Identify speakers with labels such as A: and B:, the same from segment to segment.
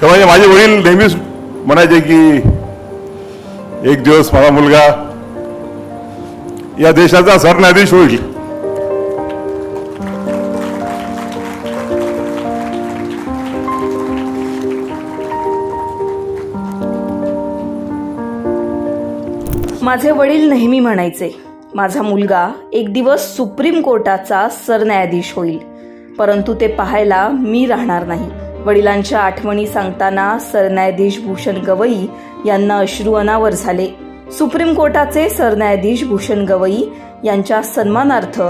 A: खरं म्हणजे माझे वडील नेहमीच म्हणायचे की एक दिवस माझा मुलगा या देशाचा सरन्यायाधीश होईल.
B: माझे वडील नेहमी म्हणायचे माझा मुलगा एक दिवस सुप्रीम कोर्टाचा सरन्यायाधीश होईल परंतु ते पाहायला मी राहणार नाही. वडिलांच्या आठवणी सांगताना सरन्यायाधीश भूषण गवई यांना अश्रू अनावर झाले. सुप्रीम कोर्टाचे सरन्यायाधीश भूषण गवई यांच्या सन्मानार्थ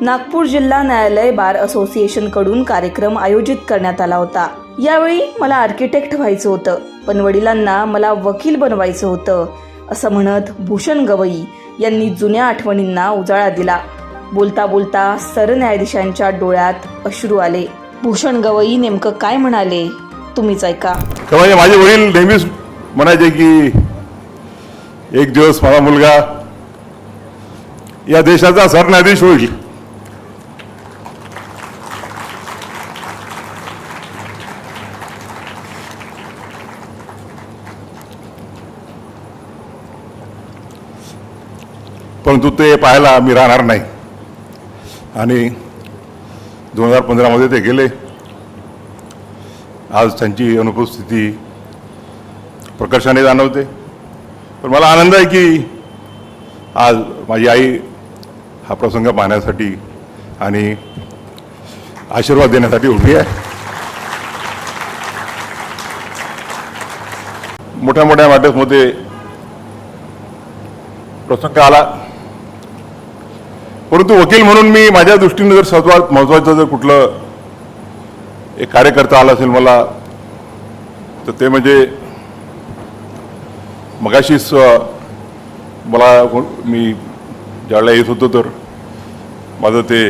B: नागपूर जिल्हा न्यायालय बार असोसिएशनकडून कार्यक्रम आयोजित करण्यात आला होता. यावेळी मला आर्किटेक्ट व्हायचं होतं पण वडिलांना मला वकील बनवायचं होतं असं म्हणत भूषण गवई यांनी जुन्या आठवणींना उजाळा दिला. बोलता बोलता सरन्यायाधीशांच्या डोळ्यात अश्रू आले. भूषण गवई नेमकं काय म्हणाले? तुम्हीच ऐका.
A: का म्हणजे माझे वडील नेहमीच म्हणायचे की एक दिवस माझा मुलगा या देशाचा सरन्यायाधीश होईल. परंतु ते पाहायला मी राहणार नाही. आणि दोन हजार पंधरामध्ये ते गेले. आज त्यांची अनुपस्थिती प्रकर्षाने जाणवते. पण मला आनंद आहे की आज माझी आई हा प्रसंग पाहण्यासाठी आणि आशीर्वाद देण्यासाठी उभी आहे. मोठ्या मोठ्या मॅटर्समध्ये प्रसंग आला. परंतु वकील म्हणून मी माझ्या दृष्टीने जर सर्वात महत्वाचं जर कुठलं एक कार्यकर्ता आला असेल मला तर ते म्हणजे मगाशीच मला कोण- मी ज्यावेळेला येत होतो तर माझं ते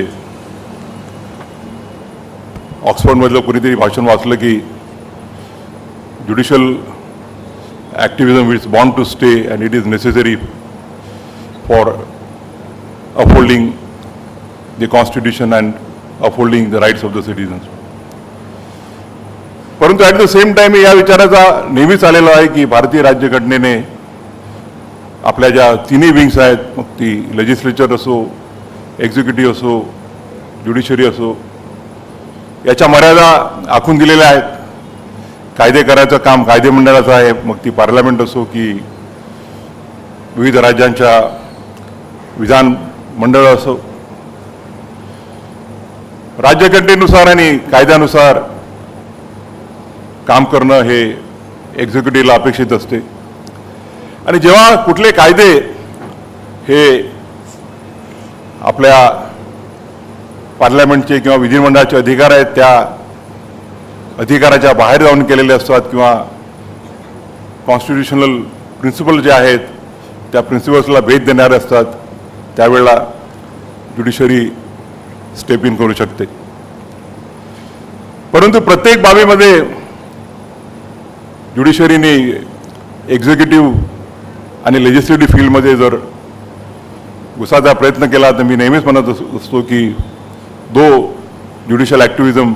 A: ऑक्सफर्डमधलं कुणीतरी भाषण वाचलं की judicial activism is bound to stay and it is necessary for upholding the constitution and upholding the rights of the citizens. परंतु ॲट द सेम टाईम या विचाराचा नेहमीच आलेला आहे की भारतीय राज्यघटनेने आपल्या ज्या तिन्ही विंग्स आहेत मग ती लेजिस्लेचर असो एक्झिक्युटिव्ह असो ज्युडिशरी असो याच्या मर्यादा आखून दिलेल्या आहेत कायदे करायचं काम कायदे मंडळाचं आहे मग ती पार्लमेंट असो की विविध राज्यांच्या विधान मंडळ असो राज्यघटनेनुसार आणि कायद्यानुसार काम करणं हे एक्झिक्युटिव्हला अपेक्षित असते. आणि जेव्हा कुठले कायदे हे आपल्या पार्लमेंटचे किंवा विधिमंडळाचे अधिकार आहेत त्या अधिकाराच्या बाहेर जाऊन केलेले असतात किंवा कॉन्स्टिट्युशनल प्रिन्सिपल जे आहेत त्या प्रिन्सिपल्सला भेट देणारे असतात. त्यावेळेला ज्युडिशरी स्टेप इन करू शकते. परंतु प्रत्येक बाबीमध्ये ज्युडिशरीने एक्झिक्युटिव्ह आणि लेजिस्लेटिव्ह फील्डमध्ये जर घुसायचा प्रयत्न केला तर मी नेहमीच म्हणत असतो की though judicial activism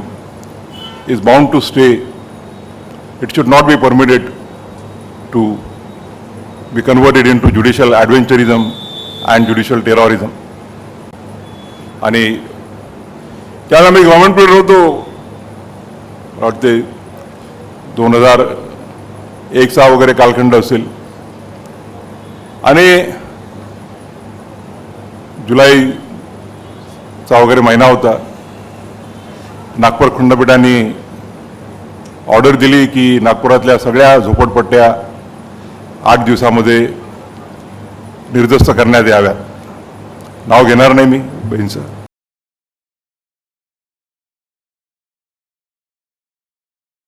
A: is bound to stay it should not be permitted to be converted into judicial adventurism and judicial terrorism. आणि त्याला मी गव्हर्नमेंट पिरियड होतो वाटते दोन हजार एकचा वगैरे कालखंड असेल आणि जुलैचा वगैरे महिना होता नागपूर खंडपीठाने ऑर्डर दिली की नागपुरातल्या सगळ्या झोपडपट्ट्या आठ दिवसामध्ये निर्दस्त करण्यात याव्यात. नाव घेणार नाही मी बहीणचं.